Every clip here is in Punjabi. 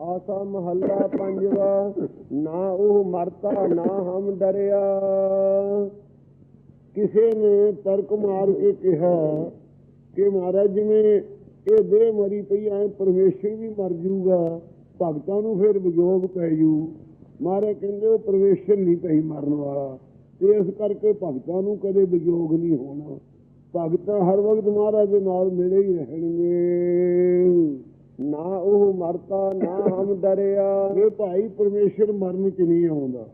ਆਸਾ ਮਹੱਲਾ ਪੰਜਵਾ, ਨਾ ਉਹ ਮਰਤਾ, ਨਾ ਹਮ ਡਰਿਆ। ਕਿਸੇ ਨੇ ਤਰਕ ਮਾਰ ਕੇ ਕਿਹਾ ਕਿ ਮਹਾਰਾਜ, ਜਿਵੇਂ ਇਹ ਦੇਹ ਮਰੀ ਪਈ ਐ ਪਰਮੇਸ਼ਰ ਵੀ ਮਰ ਜੂਗਾ, ਭਗਤਾਂ ਨੂੰ ਫਿਰ ਵਿਜੋਗ ਪੈ ਜੂ। ਮਹਾਰਾਜ ਕਹਿੰਦੇ, ਉਹ ਪਰਮੇਸ਼ਰ ਨਹੀਂ ਪਈ ਮਰਨ ਵਾਲਾ। ਤੇ ਇਸ ਕਰਕੇ ਭਗਤਾਂ ਨੂੰ ਕਦੇ ਵਿਜੋਗ ਨਹੀਂ ਹੋਣਾ। ਭਗਤ ਹਰ ਵਕਤ ਮਹਾਰਾਜ ਦੇ ਨਾਲ ਮਿਲੇ ਹੀ ਰਹਿਣਗੇ। ਨਾ ਉਹ ਮਰਤਾ ਨਾ ਹਮ ਡਰਿਆ। ਇਹ ਭਾਈ ਪਰਮੇਸ਼ਰ ਮਰਨ ਚ ਨਹੀਂ ਆਉਂਦਾ।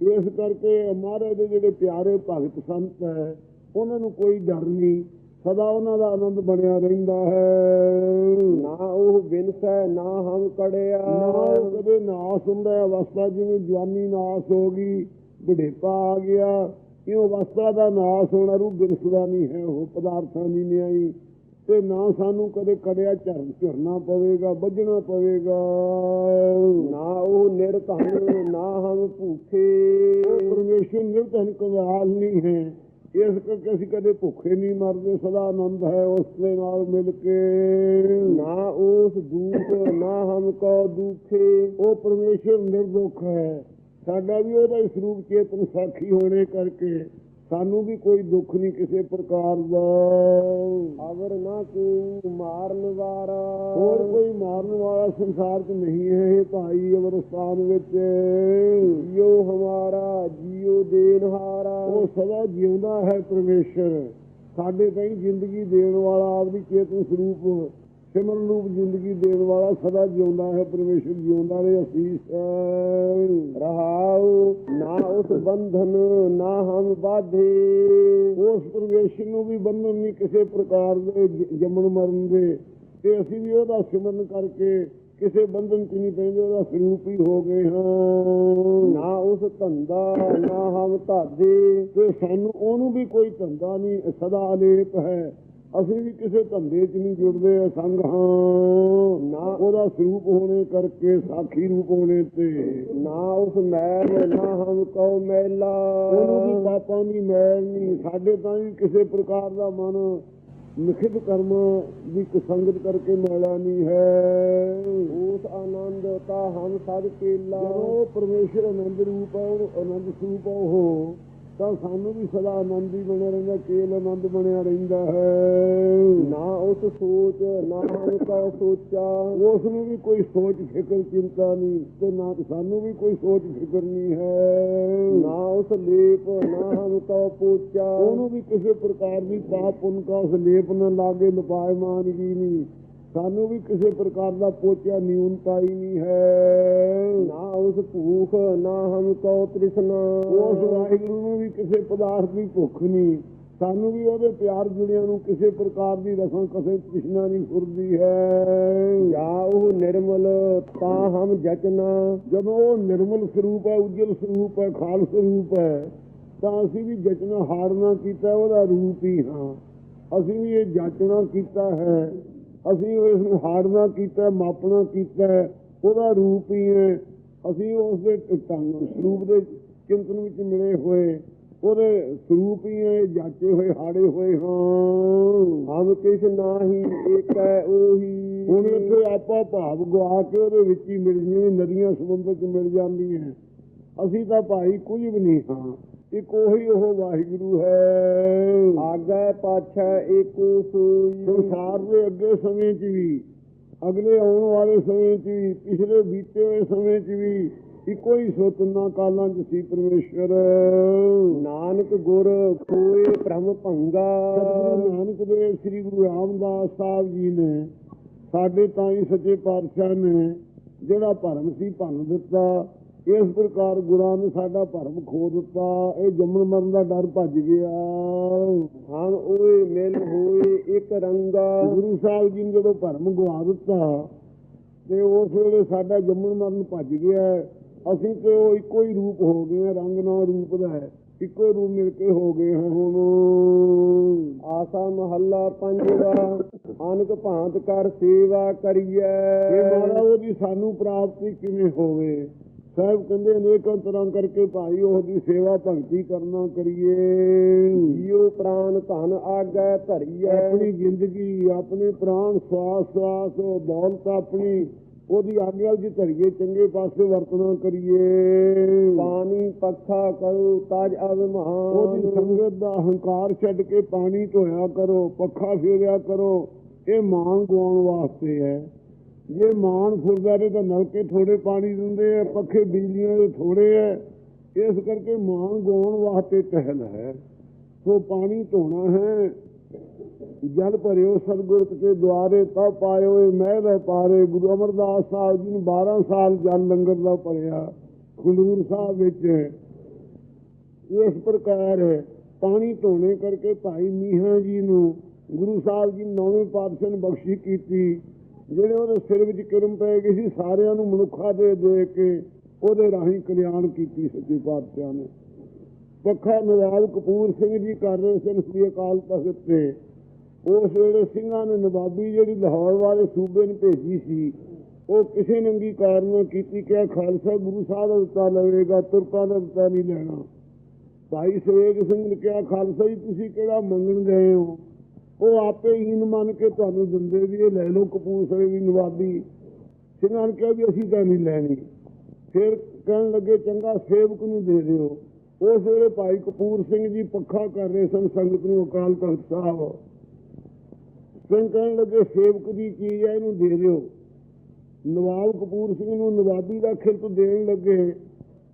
ਇਸ ਕਰਕੇ ਮਹਾਰਾਜ ਦੇ ਜਿਹੜੇ ਪਿਆਰੇ ਭਗਤ ਸੰਤ ਹੈ ਉਹਨਾਂ ਨੂੰ ਕੋਈ ਡਰ ਨਹੀਂ। ਸਦਾ ਉਹਨਾਂ ਦਾ ਆਨੰਦ ਬਣਿਆ ਰਹਿੰਦਾ ਹੈ। ਨਾ ਉਹ ਬਿਨਸੈ ਨਾ ਹਮ ਕੜਿਆ। ਨਾ ਕਦੇ ਨਾਸ ਹੁੰਦਾ ਅਵਸਥਾ ਜਿਵੇਂ ਜਵਾਨੀ ਨਾਸ ਹੋ ਗਈ ਬੁਢੇਪਾ ਆ ਗਿਆ। ਇਹ ਅਵਸਥਾ ਦਾ ਨਾਸ ਹੋਣਾ ਰੂ ਬਿਰਸਦਾ ਨਹੀਂ ਹੈ ਉਹ ਪਦਾਰਥਾਂ ਦੀ ਨਿਆਈ। ਤੇ ਨਾ ਸਾਨੂੰ ਕਦੇ ਕੜਿਆ ਝਰਨ ਝਰਨਾ ਪਵੇਗਾ ਵੱਜਣਾ ਪਵੇਗਾ। ਨਾ ਉਹ ਨਿਰਧਨ ਨਾ ਹਮ ਭੂਖੇ। ਉਹ ਪਰਮੇਸ਼ਰ ਨਿਰਧਨ ਕੰਗਾਲ ਨਹੀਂ ਹੈ। ਇਸ ਕਰਕੇ ਅਸੀਂ ਕਦੇ ਭੁੱਖੇ ਨਹੀਂ ਮਰਦੇ ਸਦਾ ਆਨੰਦ ਹੈ ਉਸ ਦੇ ਨਾਲ ਮਿਲ ਕੇ। ਨਾ ਉਸ ਦੂਖ ਨਾ ਹਮ ਕੋ ਦੁਖੇ। ਉਹ ਪਰਮੇਸ਼ਰ ਨਿਰਦੋਖ ਹੈ। ਸਾਡਾ ਵੀ ਉਹਦਾ ਹੀ ਸਰੂਪ ਚੇਤਨ ਸਾਖੀ ਹੋਣੇ ਕਰਕੇ ਸਾਨੂੰ ਵੀ ਕੋਈ ਦੁੱਖ ਨਹੀਂ ਕਿਸੇ ਪ੍ਰਕਾਰ ਦਾ। ਅਵਰ ਨਾ ਕੋ ਮਾਰਨ ਵਾਰਾ ਹੋਰ ਕੋਈ ਮਾਰਨ ਵਾਲਾ ਸੰਸਾਰ 'ਚ ਨਹੀਂ ਹੈ ਇਹ ਭਾਈ ਅਵਰਸਥਾਨ ਵਿੱਚ। ਜਿਉ ਹਮਾਰਾ ਜਿਉ ਦੇਨਹਾਰਾ ਉਹ ਸਦਾ ਜਿਉਂਦਾ ਹੈ ਪਰਮੇਸ਼ਰ। ਸਾਡੇ ਤਾਈਂ ਜ਼ਿੰਦਗੀ ਦੇਣ ਵਾਲਾ ਆਪਦੀ ਚੇਤਨ ਸਰੂਪ ਸਿਮਰਨ ਰੂਪ ਜ਼ਿੰਦਗੀ ਦੇਣ ਵਾਲਾ ਸਦਾ ਜਿਉਂਦਾ ਹੈ, ਪਰਮੇਸ਼ਰ ਜਿਉਂਦਾ ਰਹੇ ਅਸੀਸ ਰਹਾਉ। ਨਾ ਉਸ ਬੰਧਨ, ਨਾ ਹਮ ਬਾਧੇ ਉਸ ਪਰਮੇਸ਼ਰ ਨੂੰ ਵੀ ਬੰਧਨ ਨਹੀਂ ਕਿਸੇ ਪ੍ਰਕਾਰ ਦੇ ਜੰਮਣ ਮਰਨ ਦੇ। ਤੇ ਅਸੀਂ ਵੀ ਉਹਦਾ ਸਿਮਰਨ ਕਰਕੇ ਕਿਸੇ ਬੰਧਨ 'ਚ ਨਹੀਂ ਪੈਂਦੇ, ਉਹਦਾ ਸਰੂਪ ਹੀ ਹੋ ਗਏ ਹਾਂ। ਨਾ ਉਸ ਧੰਦਾ, ਨਾ ਹਮ ਧਾਦੇ ਤੇ ਸਾਨੂੰ ਉਹਨੂੰ ਵੀ ਕੋਈ ਧੰਦਾ ਨਹੀਂ, ਸਦਾ ਅਲੇਪ ਹੈ। ਅਸੀਂ ਵੀ ਕਿਸੇ ਧੰਦੇ 'ਚ ਨਹੀਂ ਜੁੜਦੇ ਸੰਗ ਹਾਂ। ਨਾ ਉਹਦਾ ਸਰੂਪ ਹੋਣੇ ਕਰਕੇ ਸਾਖੀ ਰੂਪ ਹੋਣੇ ਤੇ। ਨਾ ਉਸ ਮੈਲ ਨਾ ਹਮ ਕਉ ਮੈਲਾ ਉਹਨੂੰ ਵੀ ਪਾਪਾਂ ਦੀ ਮੈਲ ਨਹੀਂ ਸਾਡੇ ਤਾਂ ਵੀ ਕਿਸੇ ਪ੍ਰਕਾਰ ਦਾ ਮਨ ਨਿਖਿਤ ਕਰਮ ਦੀ ਕੁਸੰਗਤ ਕਰਕੇ ਮੈਲਾ ਨਹੀਂ ਹੈ। ਉਸ ਆਨੰਦ ਤਾ ਹਮ ਸਦ ਕੇਲਾ। ਜਦੋਂ ਪਰਮੇਸ਼ਰ ਆਨੰਦ ਰੂਪ ਹੈ ਉਹ ਆਨੰਦ ਸਰੂਪ ਹੈ ਉਹ। ਤਾਂ ਸਾਨੂੰ ਵੀ ਸਦਾ ਆਨੰਦ ਹੀ ਬਣਿਆ ਰਹਿੰਦਾ ਕੇਲ ਆਨੰਦ ਬਣਿਆ ਰਹਿੰਦਾ ਹੈ। ਨਾ ਉਸ ਸੋਚ ਨਾ ਕਉ ਸੋਚਾ। ਉਸ ਨੂੰ ਵੀ ਕੋਈ ਸੋਚ ਫਿਕਰ ਚਿੰਤਾ ਨਹੀਂ ਤੇ ਨਾ ਸਾਨੂੰ ਵੀ ਕੋਈ ਸੋਚ ਫਿਕਰ ਨਹੀਂ ਹੈ। ਨਾ ਉਸ ਲੇਪ ਨਾ ਹਮ ਕਉ ਪੋਚਾ। ਉਹਨੂੰ ਵੀ ਕਿਸੇ ਪ੍ਰਕਾਰ ਦੀ ਪਾਪ ਪੁੰਨ ਕਾ ਉਸ ਲੇਪ ਨਾ ਲਾਗੇ ਲਪਾਇਮਾਨ ਵੀ ਨਹੀਂ। ਸਾਨੂੰ ਵੀ ਕਿਸੇ ਪ੍ਰਕਾਰ ਦਾ ਪੋਚਿਆ ਨਿਊਨਤਾ ਹੀ ਨਹੀਂ ਹੈ। ਨਾ ਉਸ ਭੂਖ ਨਾ ਹਮ ਕਉ ਤ੍ਰਿਸ਼ਨਾ। ਉਸ ਵਾਹਿਗੁਰੂ ਨੂੰ ਵੀ ਕਿਸੇ ਪਦਾਰਥ ਦੀ ਭੁੱਖ ਨਹੀਂ। ਸਾਨੂੰ ਵੀ ਉਹਦੇ ਪਿਆਰ ਜੁੜਿਆਂ ਨੂੰ ਕਿਸੇ ਪ੍ਰਕਾਰ ਦੀ ਰਸਮ ਕਸੇ ਤ੍ਰਿਸ਼ਨਾ ਨਹੀਂ ਫੁਰਦੀ ਹੈ। ਜਾਂ ਉਹ ਨਿਰਮਲ ਤਾਂ ਹਮ ਜਚਨਾ। ਜਦੋਂ ਉਹ ਨਿਰਮਲ ਸਰੂਪ ਹੈ ਉਜਲ ਸਰੂਪ ਹੈ ਖਾਲਸ ਸਰੂਪ ਹੈ ਤਾਂ ਅਸੀਂ ਵੀ ਜਚਨਾ ਹਾਰਨਾ ਕੀਤਾ ਉਹਦਾ ਰੂਪ ਹੀ ਹਾਂ। ਅਸੀਂ ਵੀ ਇਹ ਜਾਚਣਾ ਕੀਤਾ ਹੈ। ਅਸੀਂ ਇਸ ਨੂੰ ਹਾਰਨਾ ਕੀਤਾ ਮਾਪਣਾ ਕੀਤਾ ਹੈ, ਉਹਦਾ ਰੂਪ ਹੀ ਹੈ। ਅਸੀਂ ਉਸ ਦੇ ਢੰਗ ਸਰੂਪ ਦੇ ਚਿੰਤਨ ਵਿੱਚ ਮਿਲੇ ਹੋਏ ਉਹਦੇ ਸਰੂਪ ਹੀ ਹੈ ਜਾਚੇ ਹੋਏ ਹਾੜੇ ਹੋਏ ਹਾਂ। ਹਮ ਕਿਛ ਨਾਹੀ ਏਕੈ ਉਹੀ। ਹੁਣ ਇੱਥੇ ਆਪਾ ਭਾਵ ਗਵਾ ਕੇ ਉਹਦੇ ਵਿੱਚ ਹੀ ਮਿਲ ਜਿਵੇਂ ਨਦੀਆਂ ਸਮੁੰਦਰ 'ਚ ਮਿਲ ਜਾਂਦੀਆਂ। ਅਸੀਂ ਤਾਂ ਭਾਈ ਕੁਝ ਵੀ ਨਹੀਂ ਹਾਂ। ਇੱਕ ਉਹੀ ਉਹ ਵਾਹਿਗੁਰੂ ਹੈ। ਆਗੈ ਪਾਛੈ ਏਕੋ ਸੋਈ। ਸੰਸਾਰ ਦੇ ਅੱਗੇ ਸਮੇਂ 'ਚ ਵੀ ਅਗਲੇ ਆਉਣ ਵਾਲੇ ਸਮੇਂ 'ਚ ਵੀ ਪਿਛਲੇ ਬੀਤੇ ਹੋਏ ਸਮੇਂ 'ਚ ਵੀ ਇੱਕੋ ਹੀ ਸੋ ਤਿੰਨਾਂ ਕਾਲਾਂ 'ਚ ਸੀ ਪਰਮੇਸ਼ਰ ਨਾਨਕ ਗੁਰ ਖੋਏ ਭ੍ਰਮ ਭੰਗਾ। ਨਾਨਕ ਦੇਵ ਸ੍ਰੀ ਗੁਰੂ ਰਾਮਦਾਸ ਸਾਹਿਬ ਜੀ ਨੇ ਸਾਡੇ ਤਾਈ ਸੱਚੇ ਪਾਤਸ਼ਾਹ ਨੇ ਜਿਹੜਾ ਭਰਮ ਸੀ ਭੰਨ ਦਿੱਤਾ। ਇਸ ਪ੍ਰਕਾਰ ਗੁਰਾਂ ਨੇ ਸਾਡਾ ਭਰਮ ਖੋ ਦਿੱਤਾ। ਇਹ ਜੰਮਣ ਮਰਨ ਦਾ ਡਰ ਭੱਜ ਗਿਆ। ਹਮ ਓਏ ਮਿਲ ਹੋਏ ਇੱਕ ਰੰਗਾ ਗੁਰੂ ਸਾਹਿਬ ਜੀ ਨੇ ਜਦੋਂ ਭਰਮ ਗਵਾ ਦਿੱਤਾ ਤੇ ਉਸ ਵੇਲੇ ਸਾਡਾ ਜੰਮਣ ਮਰਨ ਭੱਜ ਗਿਆ। ਅਸੀਂ ਤੇ ਉਹ ਇੱਕੋ ਹੀ ਰੂਪ ਹੋ ਗਏ ਹਾਂ, ਰੰਗ ਨਾਲ ਰੂਪ ਦਾ ਹੈ। ਇੱਕੋ ਰੂਪ ਮਿਲ ਕੇ ਹੋ ਗਏ ਹਾਂ ਹੁਣ। ਆਸਾ ਮਹੱਲਾ ਪੰਜਵਾ ਅਨਕ ਭਾਂਤ ਕਰ ਸੇਵਾ ਕਰੀਐ। ਇਹ ਮਾਰਾ ਉਹਦੀ ਸਾਨੂੰ ਪ੍ਰਾਪਤੀ ਕਿਵੇਂ ਹੋਵੇ? ਸਾਹਿਬ ਕਹਿੰਦੇ ਅਨੇਕਾਂ ਤਰ੍ਹਾਂ ਕਰਕੇ ਭਾਈ ਉਹਦੀ ਸੇਵਾ ਭਗਤੀ ਕਰਨਾ ਕਰੀਏ। ਜੀਉ ਪ੍ਰਾਨ ਧਨ ਆਗੈ ਧਰੀਐ। ਆਪਣੀ ਜ਼ਿੰਦਗੀ ਆਪਣੇ ਪ੍ਰਾਣ ਸਵਾਸ ਸਵਾਸ ਦੌਲਤ ਆਪਣੀ ਉਹਦੀ ਆਗਿਆ ਵਿੱਚ ਧਰੀਏ ਚੰਗੇ ਪਾਸੇ ਵਰਤਣਾ ਕਰੀਏ। ਪਾਣੀ ਪੱਖਾ ਕਰੋ ਤਜ ਉਹਦੀ ਅਭਿਮਾਨ ਸੰਗਤ ਦਾ ਹੰਕਾਰ ਛੱਡ ਕੇ ਪਾਣੀ ਧੋਇਆ ਕਰੋ ਪੱਖਾ ਫੇਰਿਆ ਕਰੋ ਇਹ ਮਾਣ ਗਵਾਉਣ ਵਾਸਤੇ ਹੈ। ਜੇ ਮਾਣ ਫੁਰਦਾ ਰਹੇ ਤਾਂ ਨਲਕੇ ਥੋੜੇ ਪਾਣੀ ਦਿੰਦੇ ਆ, ਪੱਖੇ ਬਿਜਲੀਆਂ ਦੇ ਥੋੜੇ ਐ ਇਸ ਕਰਕੇ ਮਾਣ ਗਵਾਉਣ ਵਾਸਤੇ ਟਹਿਲ ਹੈ। ਸੋ ਪਾਣੀ ਧੋਣਾ ਹੈ। ਜਲ ਭਰਿਓ ਸਤਿਗੁਰ ਕੇ ਦੁਆਰੇ ਤਾ ਪਾਇਓ ਇਹ ਮਹਿਲ ਪਾਰੇ। ਗੁਰੂ ਅਮਰਦਾਸ ਸਾਹਿਬ ਜੀ ਨੇ 12 ਸਾਲ ਜਲ ਲੰਗਰ ਦਾ ਭਰਿਆ ਖੰਡੂਰ ਸਾਹਿਬ ਵਿੱਚ। ਇਸ ਪ੍ਰਕਾਰ ਪਾਣੀ ਧੋਣੇ ਕਰਕੇ ਭਾਈ ਮੀਹਾਂ ਜੀ ਨੂੰ ਗੁਰੂ ਸਾਹਿਬ ਜੀ ਨੌਵੇਂ ਪਾਤਸ਼ਾਹ ਨੇ ਬਖਸ਼ੀ ਕੀਤੀ। ਜਿਹੜੇ ਉਹਦੇ ਸਿਰ ਵਿੱਚ ਕਿਰਮ ਪੈ ਗਈ ਸੀ, ਸਾਰਿਆਂ ਨੂੰ ਮਨੁੱਖਾ ਦੇ ਦੇ ਕੇ ਉਹਦੇ ਰਾਹੀਂ ਕਲਿਆਣ ਕੀਤੀ ਸੱਚੇ ਪਾਤਸ਼ਾਹ ਨੇ। ਪੱਖਾ ਨਵਾਬ ਕਪੂਰ ਸਿੰਘ ਜੀ ਕਰ ਰਹੇ ਸਨ ਸ੍ਰੀ ਅਕਾਲ ਤਖਤ ਤੇ। ਉਸ ਵੇਲੇ ਸਿੰਘਾਂ ਨੇ ਨਵਾਬੀ ਜਿਹੜੀ ਲਾਹੌਰ ਵਾਲੇ ਸੂਬੇ ਨੂੰ ਭੇਜੀ ਸੀ, ਉਹ ਕਿਸੇ ਨੰਗੀ ਕਾਰਨ ਕੀਤੀ ਕਿ ਖਾਲਸਾ ਗੁਰੂ ਸਾਹਿਬ ਦਾ ਦਿੱਤਾ ਲਵੇਗਾ, ਤੁਰਕਾਂ ਦਾ ਦਿੱਤਾ ਨਹੀਂ ਲੈਣਾ। ਭਾਈ ਸਵੇਗ ਸਿੰਘ ਨੇ ਕਿਹਾ, ਖਾਲਸਾ ਜੀ, ਤੁਸੀਂ ਕਿਹੜਾ ਮੰਗਣ ਗਏ ਹੋ? ਉਹ ਆਪੇ ਹੀਨ ਮੰਨ ਕੇ ਤੁਹਾਨੂੰ ਦਿੰਦੇ ਵੀ ਇਹ ਲੈ ਲਓ ਕਪੂਰਥਲੇ ਦੀ ਨਵਾਬੀ ਸਿੰਘਾਂ ਨੇ ਕਿਹਾ ਵੀ ਅਸੀਂ ਤਾਂ ਨਹੀਂ ਲੈਣੀ। ਫਿਰ ਕਹਿਣ ਲੱਗੇ, ਚੰਗਾ ਸੇਵਕ ਨੂੰ ਦੇ ਦਿਓ। ਉਸ ਵੇਲੇ ਭਾਈ ਕਪੂਰ ਸਿੰਘ ਜੀ ਪੱਖਾ ਕਰ ਰਹੇ ਸਨ, ਸੰਗਤ ਨੂੰ ਅਕਾਲ ਤਖਤ ਸਾਹਿਬ। ਸਿੰਘ ਕਹਿਣ ਲੱਗੇ, ਸੇਵਕ ਦੀ ਚੀਜ਼ ਹੈ, ਇਹਨੂੰ ਦੇ ਦਿਓ। ਨਵਾਬ ਕਪੂਰ ਸਿੰਘ ਨੂੰ ਨਵਾਬੀ ਦਾ ਖਿਲਤ ਦੇਣ ਲੱਗੇ।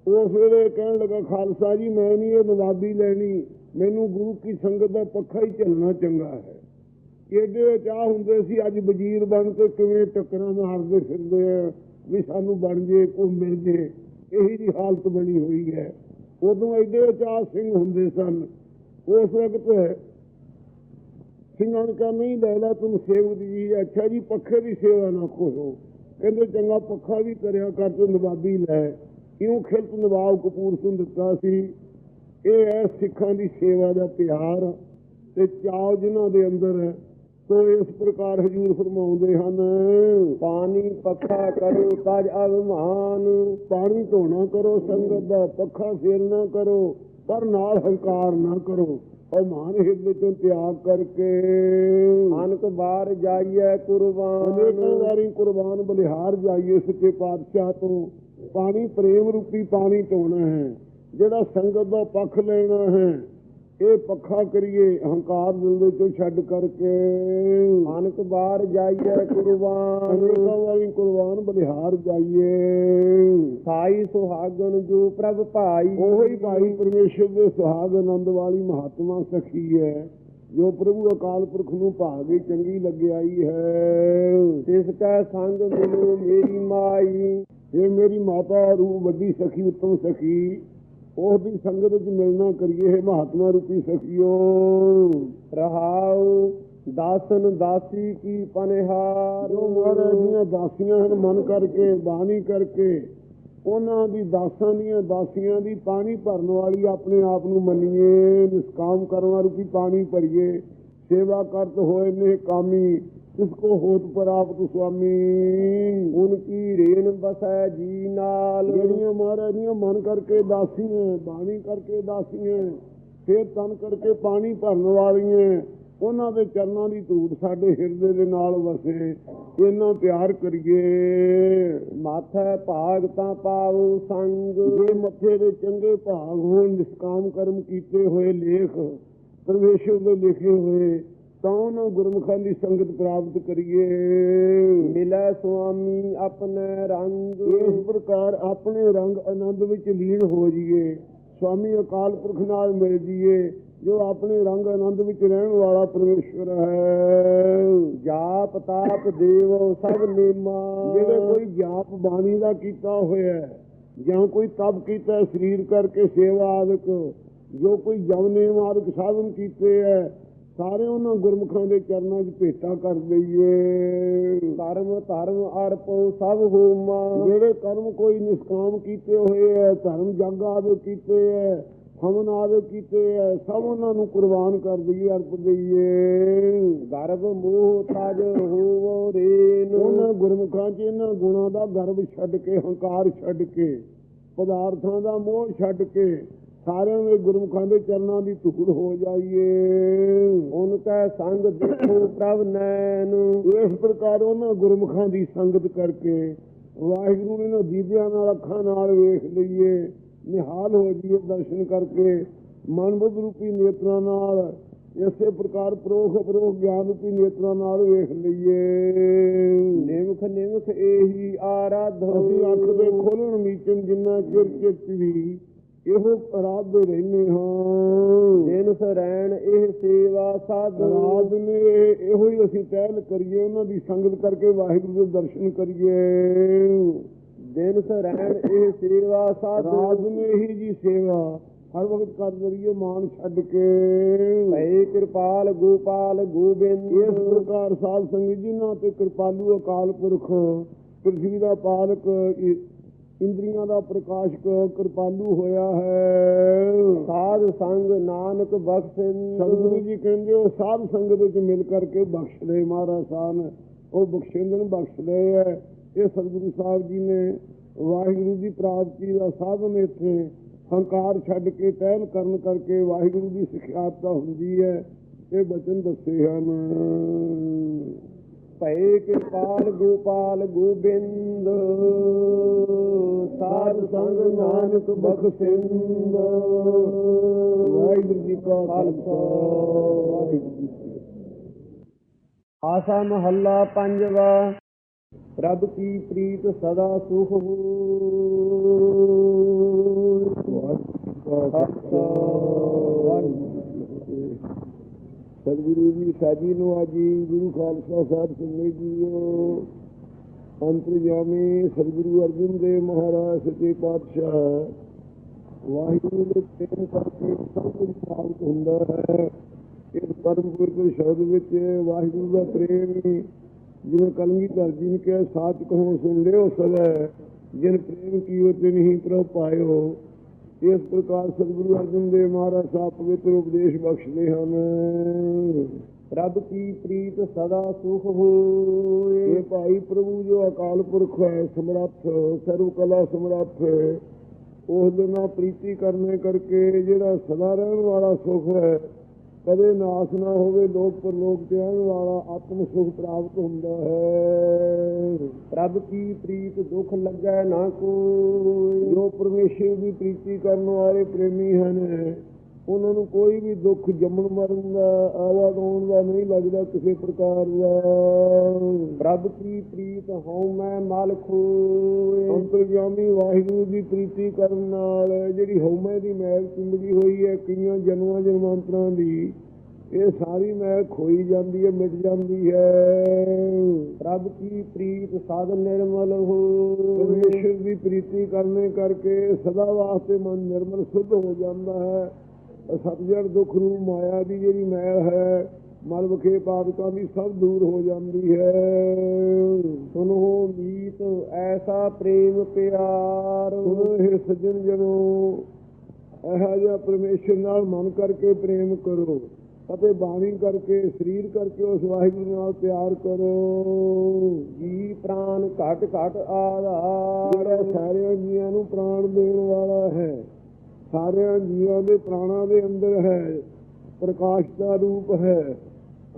ਉਸ ਵੇਲੇ ਕਹਿਣ ਲੱਗਾ, ਖਾਲਸਾ ਜੀ, ਮੈਂ ਨਹੀਂ ਇਹ ਨਵਾਬੀ ਲੈਣੀ। ਮੈਨੂੰ ਗੁਰੂ ਕੀ ਸੰਗਤ ਦਾ ਪੱਖਾ ਹੀ ਚੱਲਣਾ ਚੰਗਾ ਹੈ। ਇਹਦੇ ਚਾਹ ਹੁੰਦੇ ਸੀ, ਅੱਜ ਵਜ਼ੀਰ ਬਣ ਕੇ ਕਿਵੇਂ ਟੱਕਰਾਂ ਮਾਰਦੇ ਫਿਰਦੇ ਆ, ਵੀ ਸਾਨੂੰ ਬਣ ਜੇ ਕੋ ਮਿਲ ਜੇ, ਇਹੀ ਜੀ ਹਾਲਤ ਬਣੀ ਹੋਈ ਹੈ। ਉਦੋਂ ਐਡੇ ਚਾਹ ਸਿੰਘ ਹੁੰਦੇ ਸਨ। ਉਸ ਵਕਤ ਸਿੰਘਾਂ ਨੇ ਕਿਹਾ, ਨਹੀਂ ਲੈ ਲੈ, ਤੂੰ ਸੇਵ ਦੀ ਚੀਜ਼ ਅੱਛਾ ਜੀ, ਪੱਖੇ ਦੀ ਸੇਵਾ ਨਾ ਖੋਹੋ ਕਹਿੰਦੇ, ਚੰਗਾ ਪੱਖਾ ਵੀ ਕਰਿਆ ਕਰ, ਤੇ ਨਵਾਬੀ ਲੈ। ਕਿਉਂ ਖਿਲਤ ਨਵਾਬ ਕਪੂਰ ਸਿੰਘ ਦਿੱਤਾ ਸੀ। ਇਹ ਹੈ ਸਿੱਖਾਂ ਦੀ ਸੇਵਾ ਦਾ ਪਿਆਰ ਤੇ ਚਾਅ ਜਿਨ੍ਹਾਂ ਦੇ ਅੰਦਰ ਹੈ ਸੋ ਇਸ ਪ੍ਰਕਾਰ ਹਜੂਰ ਫਰਮਾਉਂਦੇ ਹਨ ਪਾਣੀ ਪੱਖਾ ਕਰੋ ਤਜ ਅਭਿਮਾਨ ਪਾਣੀ ਧੋਣਾ ਕਰੋ ਸੰਗਤ ਦਾ ਪੱਖਾ ਫੇਰਨਾ ਕਰੋ ਪਰ ਨਾਲ ਹੰਕਾਰ ਨਾ ਕਰੋ ਮਾਨ ਹਿਰਦੇ ਤੋਂ ਤਿਆਗ ਕਰਕੇ ਅਨਕ ਬਾਰ ਜਾਈਏ ਕੁਰਬਾਨ. ਅਨੇਕਾਂ ਵਾਰੀ ਕੁਰਬਾਨ ਬਲਿਹਾਰ ਜਾਈਏ ਸੱਚੇ ਪਾਤਸ਼ਾਹ ਤੋਂ ਪਾਣੀ ਪ੍ਰੇਮ ਰੂਪੀ ਪਾਣੀ ਧੋਣਾ ਹੈ ਜਿਹੜਾ ਸੰਗਤ ਦਾ ਪੱਖ ਲੈਣਾ ਹੈ ਇਹ ਪੱਖਾ ਕਰੀਏ ਹੰਕਾਰ ਦਿਲ ਦੇ ਚੋਂ ਛੱਡ ਕਰਕੇ। ਅਨਕ ਬਾਰ ਜਾਈਏ ਕੁਰਬਾਨ। ਵਾਰੀ ਕੁਰਬਾਨ ਬਲਿਹਾਰ ਜਾਈਏ। ਸਾਈ ਸੁਹਾਗਣ ਜੋ ਪ੍ਰਭ ਭਾਈ। ਉਹੀ ਭਾਈ ਪਰਮੇਸ਼ਰ ਦੇ ਸੁਹਾਗ ਆਨੰਦ ਵਾਲੀ ਮਹਾਤਮਾ ਸਖੀ ਹੈ ਜੋ ਪ੍ਰਭੂ ਅਕਾਲ ਪੁਰਖ ਨੂੰ ਭਾਗੀ ਚੰਗੀ ਲੱਗਿਆਈ ਹੈ। ਤਿਸ ਕੈ ਸੰਗ ਮਿਲੋ ਮੇਰੀ ਮਾਈ। ਇਹ ਮੇਰੀ ਮਾਤਾ ਰੂਪ ਵੱਡੀ ਸਖੀ ਉੱਤਮ ਸਖੀ। ਉਸ ਦੀ ਸੰਗਤ ਵਿੱਚ ਮਿਲਣਾ ਕਰੀਏ ਮਹਾਤਮਾ ਰੂਪੀ ਸਖੀਓ। ਰਹਾਉ ਦਾਸਨ ਦਾਸੀ ਕੀ ਪਨਿਹਾਰ। ਜੋ ਮਹਾਰਾਜ ਦੀਆਂ ਦਾਸੀਆਂ ਹਨ ਮਨ ਕਰਕੇ ਬਾਣੀ ਕਰਕੇ ਉਹਨਾਂ ਦੀ ਦਾਸਾਂ ਦੀਆਂ ਦਾਸੀਆਂ ਦੀ ਪਾਣੀ ਭਰਨ ਵਾਲੀ ਆਪਣੇ ਆਪ ਨੂੰ ਮੰਨੀਏ। ਨਿਸਕਾਮ ਕਰਨ ਵਾਲੀ ਪਾਣੀ ਭਰੀਏ। ਸੇਵਾ ਕਰਤ ਹੋਏ ਨੇ ਕਾਮੀ। ਇਸ ਕੋ ਹੋਤ ਪ੍ਰਾਪਤ ਸੁਆਮੀ? ਉਨ ਕੀ ਰੇਨ ਜੀ ਨਾਲ? ਜਿਹੜੀਆਂ ਮਹਾਰਾਜ ਦੀਆਂ ਮਨ ਕਰਕੇ ਦਾਸੀਆਂ, ਬਾਣੀ ਕਰਕੇ ਦਾਸੀਆਂ, ਫੇਰ ਤਨ ਕਰਕੇ ਪਾਣੀ ਭਰਨ ਵਾਲੀਆਂ, ਉਹਨਾਂ ਦੇ ਚਰਨਾਂ ਦੀ ਧੂੜ ਸਾਡੇ ਹਿਰਦੇ ਦੇ ਨਾਲ ਵਸੇ। ਇਹਨਾਂ ਪਿਆਰ ਕਰੀਏ। ਮਾਥੈ ਭਾਗ ਤਾਂ ਪਾਉ ਸੰਗ। ਜੇ ਮੱਥੇ ਦੇ ਚੰਗੇ ਭਾਗ ਹੋਣ, ਨਿਸਕਾਮ ਕਰਮ ਕੀਤੇ ਹੋਏ ਲੇਖ, ਪਰਮੇਸ਼ਰ ਦੇ ਲਿਖੇ ਹੋਏ ਤਾਂ ਉਹਨਾਂ ਗੁਰਮੁਖਾਂ ਦੀ ਸੰਗਤ ਪ੍ਰਾਪਤ ਕਰੀਏ। ਮਿਲੈ ਸੁਆਮੀ ਆਪਣੇ ਰੰਗ। ਇਸ ਪ੍ਰਕਾਰ ਆਪਣੇ ਰੰਗ ਆਨੰਦ ਵਿੱਚ ਲੀਨ ਹੋ ਜਾਈਏ ਸਵਾਮੀ ਅਕਾਲ ਪੁਰਖ ਨਾਲ ਮਿਲ ਜਾਈਏ ਜੋ ਆਪਣੇ ਰੰਗ ਆਨੰਦ ਵਿੱਚ ਰਹਿਣ ਵਾਲਾ ਪਰਮੇਸ਼ਵਰ ਹੈ। ਜਾਪ ਤਾਪ ਦੇਵ ਸਭ ਨੇਮਾ। ਜਿਹੜੇ ਕੋਈ ਜਾਪ ਬਾਣੀ ਦਾ ਕੀਤਾ ਹੋਇਆ ਹੈ ਜਾਂ ਕੋਈ ਤਪ ਕੀਤਾ ਸਰੀਰ ਕਰਕੇ ਸੇਵਾ ਆਦਿਕ ਜੋ ਕੋਈ ਜਵਨੇ ਆਦਿਕ ਸਾਧਨ ਕੀਤੇ ਹੈ ਸਾਰੇ ਉਹਨਾਂ ਗੁਰਮੁਖਾਂ ਦੇ ਚਰਨਾਂ 'ਚ ਭੇਟਾ ਕਰ ਦਈਏ। ਕਰਮ ਧਰਮ ਅਰਪੋ ਸਭ ਹੋਮਾ। ਜਿਹੜੇ ਕਰਮ ਕੋਈ ਨਿਸਕਾਮ ਕੀਤੇ ਹੋਏ ਐ ਧਰਮ ਜਗ ਆਦਿ ਕੀਤੇ ਐ ਹਮਨ ਆਦਿ ਕੀਤੇ ਐ ਸਭ ਉਹਨਾਂ ਨੂੰ ਕੁਰਬਾਨ ਕਰ ਦਈਏ ਅਰਪ ਦਈਏ। ਗਰਭ ਮੋਹ ਤਜ ਹੋਵੋ ਰੇਨ। ਉਹਨਾਂ ਗੁਰਮੁਖਾਂ 'ਚ ਇਹਨਾਂ ਗੁਣਾਂ ਦਾ ਗਰਭ ਛੱਡ ਕੇ ਹੰਕਾਰ ਛੱਡ ਕੇ ਪਦਾਰਥਾਂ ਦਾ ਮੋਹ ਛੱਡ ਕੇ ਸਾਰਿਆਂ ਦੇ ਗੁਰਮੁਖਾਂ ਦੇ ਚਰਨਾਂ ਦੀ ਧੂੜ ਹੋ ਜਾਈਏ। ਉਨਕੈ ਸੰਗ ਦੇਖੋ ਪ੍ਰਭ ਨੈਨ ਇਸ ਪ੍ਰਕਾਰ ਉਹਨਾਂ ਗੁਰਮੁਖਾਂ ਦੀ ਸੰਗਤ ਕਰਕੇ ਵਾਹਿਗੁਰੂ ਨੇ ਨਾ ਦੀਦਿਆਂ ਨਾਲ ਅੱਖਾਂ ਨਾਲ ਵੇਖ ਲਈਏ ਨਿਹਾਲ ਹੋ ਜਾਈਏ ਦਰਸ਼ਨ ਕਰਕੇ ਮਨ ਬੁੱਧ ਰੂਪੀ ਨੇਤਰਾਂ ਨਾਲ ਇਸੇ ਪ੍ਰਕਾਰ ਪ੍ਰੋਖ ਅਪਰੋਖ ਗਿਆਨ ਰੂਪੀ ਨੇਤਰਾਂ ਨਾਲ ਵੇਖ ਲਈਏ। ਨਿਮਖ ਨਿਮਖ ਇਹੀ ਆਰਾਧੋ ਅਸੀਂ ਅੱਖ ਦੇ ਖੋਲਣ ਮੀਚਣ ਜਿੰਨਾ ਚਿਰ ਚਿਤ ਵੀ ਇਹੋ ਅਰਾਧਦੇ ਰਹਿੰਦੇ ਹਾਂ। ਜਿਨ ਸਰੈਣ ਇਹ ਸੇਵਾ ਸਾਧੂ। ਰਾਤ ਨੇ ਇਹੋ ਹੀ ਅਸੀਂ ਟਹਿਲ ਕਰੀਏ ਉਹਨਾਂ ਦੀ ਸੰਗਤ ਕਰਕੇ ਵਾਹਿਗੁਰੂ ਦੇ ਦਰਸ਼ਨ ਕਰੀਏ। ਦਿਨ ਸਰੈਣ ਇਹ ਸੇਵਾ ਸਾਧੂ। ਨੇ ਹੀ ਜੀ ਸੇਵਾ ਹਰ ਵਕਤ ਕਰ ਕਰੀਏ ਮਾਨ ਛੱਡ ਕੇ। ਭਈ ਕਿਰਪਾਲ ਗੋਪਾਲ ਗੋਬਿੰਦ। ਇਸ ਪ੍ਰਕਾਰ ਸਾਧ ਸੰਗਤ ਜੀ ਨਾਲ ਤੇ ਕਿਰਪਾਲੂ ਅਕਾਲ ਪੁਰਖ ਪ੍ਰਿਥਵੀ ਦਾ ਪਾਲਕ ਇੰਦਰੀਆਂ ਦਾ ਪ੍ਰਕਾਸ਼ਕ ਕਿਰਪਾਲੂ ਹੋਇਆ ਹੈ। ਸਾਧ ਸੰਗ ਨਾਨਕ ਬਖਸ਼ਿੰਦ ਸਤਿਗੁਰੂ ਜੀ ਕਹਿੰਦੇ ਉਹ ਸਾਧ ਸੰਗਤ ਵਿੱਚ ਮਿਲ ਕਰਕੇ ਬਖਸ਼ ਦੇ ਮਹਾਰਾਜ ਸਾਹਿਬ ਨੇ। ਉਹ ਬਖਸ਼ਿੰਦਨ ਬਖਸ਼ਦੇ ਹੈ। ਇਹ ਸਤਿਗੁਰੂ ਸਾਹਿਬ ਜੀ ਨੇ ਵਾਹਿਗੁਰੂ ਦੀ ਪ੍ਰਾਪਤੀ ਦਾ ਸਾਧਨ ਇੱਥੇ ਹੰਕਾਰ ਛੱਡ ਕੇ ਟਹਿਲ ਕਰਨ ਕਰਕੇ ਵਾਹਿਗੁਰੂ ਦੀ ਸਿਖਿਆਤਾ ਹੁੰਦੀ ਹੈ। ਇਹ ਬਚਨ ਦੱਸੇ ਹਨ। ਭਈ ਕਿਰਪਾਲ ਗੋਪਾਲ ਗੋਬਿੰਦ। ਸਾਧ ਸੰਗ ਨਾਨਕ ਬਖਸ਼ਿੰਦ। ਵਾਹਿਗੁਰੂ ਜੀ ਕਾ ਖਾਲਸਾ, ਵਾਹਿਗੁਰੂ ਜੀ ਆਸਾ ਮਹੱਲਾ ਪੰਜਵਾ। ਪ੍ਰਭ ਕੀ ਪ੍ਰੀਤ ਸਦਾ ਸੁਖ ਸਤਿਗੁਰੂ ਜੀ, ਸਾਜੀ ਨੂੰ ਆਜੀ, ਗੁਰੂ ਖਾਲਸਾ ਸਾਹਿਬ ਸੰਗਤ ਜੀਓ। ਅੰਤਰਜਾਮੀ ਸਤਿਗੁਰੂ ਅਰਜਨ ਦੇਵ ਮਹਾਰਾਜ ਸੱਚੇ ਪਾਤਸ਼ਾਹ। ਵਾਹਿਗੁਰੂ ਦੇ ਪ੍ਰੇਮ ਕਰਕੇ ਸਭ ਕੁਝ ਪ੍ਰਾਪਤ ਹੁੰਦਾ ਹੈ। ਇਸ ਪਰਮ ਪਵਿੱਤਰ ਸ਼ਬਦ ਵਿੱਚ ਵਾਹਿਗੁਰੂ ਦਾ ਪ੍ਰੇਮ ਹੀ ਜਿਵੇਂ ਕਲਗੀਧਰ ਜੀ ਨੇ ਕਿਹਾ, ਸਾਚ ਕਹੋ ਸੁਣ ਲਿਓ ਸਦਾ। ਜਿਨ ਪ੍ਰੇਮ ਕੀਓ ਤੇ ਨਹੀਂ ਪ੍ਰਭ ਪਾਇਓ। ਇਸ ਪ੍ਰਕਾਰ ਸਤਿਗੁਰੂ ਅਰਜਨ ਦੇਵ ਮਹਾਰਾਜ ਸਾਹਿਬ ਪਵਿੱਤਰ ਉਪਦੇਸ਼ ਬਖਸ਼ਦੇ ਹਨ। ਪ੍ਰਭ ਕੀ ਪ੍ਰੀਤ ਸਦਾ ਸੁਖ ਹੋਏ। ਇਹ ਭਾਈ ਪ੍ਰਭੂ ਜੋ ਅਕਾਲ ਪੁਰਖ ਹੈ ਸਮਰੱਥ ਸਰਵ ਕਲਾ ਸਮਰੱਥ ਉਸ ਦੇ ਨਾਲ ਪ੍ਰੀਤੀ ਕਰਨੇ ਕਰਕੇ ਜਿਹੜਾ ਸਦਾ ਰਹਿਣ ਵਾਲਾ ਸੁਖ ਹੈ ਕਦੇ ਨਾਸ ਨਾ ਹੋਵੇ ਲੋਕ ਪਰਲੋਕ ਤੇ ਆਉਣ ਵਾਲਾ ਆਤਮ ਸੁਖ ਪ੍ਰਾਪਤ ਹੁੰਦਾ ਹੈ। ਪ੍ਰਭ ਕੀ ਪ੍ਰੀਤ ਦੁਖ ਲੱਗੈ ਨਾ ਕੋਈ? ਜੋ ਪਰਮੇਸ਼ਰ ਦੀ ਪ੍ਰੀਤੀ ਕਰਨ ਵਾਲੇ ਪ੍ਰੇਮੀ ਹਨ ਉਹਨਾਂ ਨੂੰ ਕੋਈ ਵੀ ਦੁੱਖ ਜੰਮਣ ਮਰਨ ਦਾ ਆਵਾਗਾਉਣ ਦਾ ਨਹੀਂ ਲੱਗਦਾ ਕਿਸੇ ਪ੍ਰਕਾਰ ਦਾ। ਪ੍ਰਭ ਕੀ ਪ੍ਰੀਤ ਹਉ ਮੈਂ ਮਲ ਖੋਏ ਅੰਤਰਜਾਮੀ ਵਾਹਿਗੁਰੂ ਦੀ ਪ੍ਰੀਤੀ ਕਰਨ ਨਾਲ ਜਿਹੜੀ ਹਉਮੈ ਦੀ ਮੈਲ ਚਿੰਬੜੀ ਹੋਈ ਹੈ ਕਈਆਂ ਜਨਮਾਂ ਜਨਮਾਂਤਰਾਂ ਦੀ ਇਹ ਸਾਰੀ ਮੈਲ ਖੋਈ ਜਾਂਦੀ ਹੈ ਮਿਟ ਜਾਂਦੀ ਹੈ। ਪ੍ਰਭ ਕੀ ਪ੍ਰੀਤ ਸਾਧ ਨਿਰਮਲ ਹੋਏ। ਪਰਮੇਸ਼ਰ ਦੀ ਪ੍ਰੀਤੀ ਕਰਨੇ ਕਰਕੇ ਸਦਾ ਵਾਸਤੇ ਮਨ ਨਿਰਮਲ ਸੁੱਧ ਹੋ ਜਾਂਦਾ ਹੈ। ਸਤਜੜ ਦੁੱਖ ਨੂੰ ਮਾਇਆ ਦੀ ਜਿਹੜੀ ਮੈਲ ਹੈ ਮਲ ਵਖੇ ਪਾਪਕਾਂ ਦੀ ਸਭ ਦੂਰ ਹੋ ਜਾਂਦੀ ਹੈ। ਸੁਨੋ ਮੀਤ ਐਸਾ ਪ੍ਰੇਮ ਪਿਆਰ। ਸੁਣੋ ਇਹ ਸੱਜਣ ਜਨੋ ਇਹੋ ਜਿਹਾ ਪਰਮੇਸ਼ਰ ਨਾਲ ਮਨ ਕਰਕੇ ਪ੍ਰੇਮ ਕਰੋ ਅਤੇ ਬਾਣੀ ਕਰਕੇ ਸਰੀਰ ਕਰਕੇ ਉਸ ਵਾਹਿਗੁਰੂ ਨਾਲ ਪਿਆਰ ਕਰੋ। ਜੀ ਪ੍ਰਾਨ ਘਟ ਘਟ ਆਧਾਰ। ਸਾਰਿਆਂ ਜੀਆਂ ਨੂੰ ਪ੍ਰਾਣ ਦੇਣ ਵਾਲਾ ਹੈ। ਸਾਰਿਆਂ ਜੀਵਾਂ ਦੇ ਪ੍ਰਾਣਾਂ ਦੇ ਅੰਦਰ ਹੈ ਪ੍ਰਕਾਸ਼ ਦਾ ਰੂਪ ਹੈ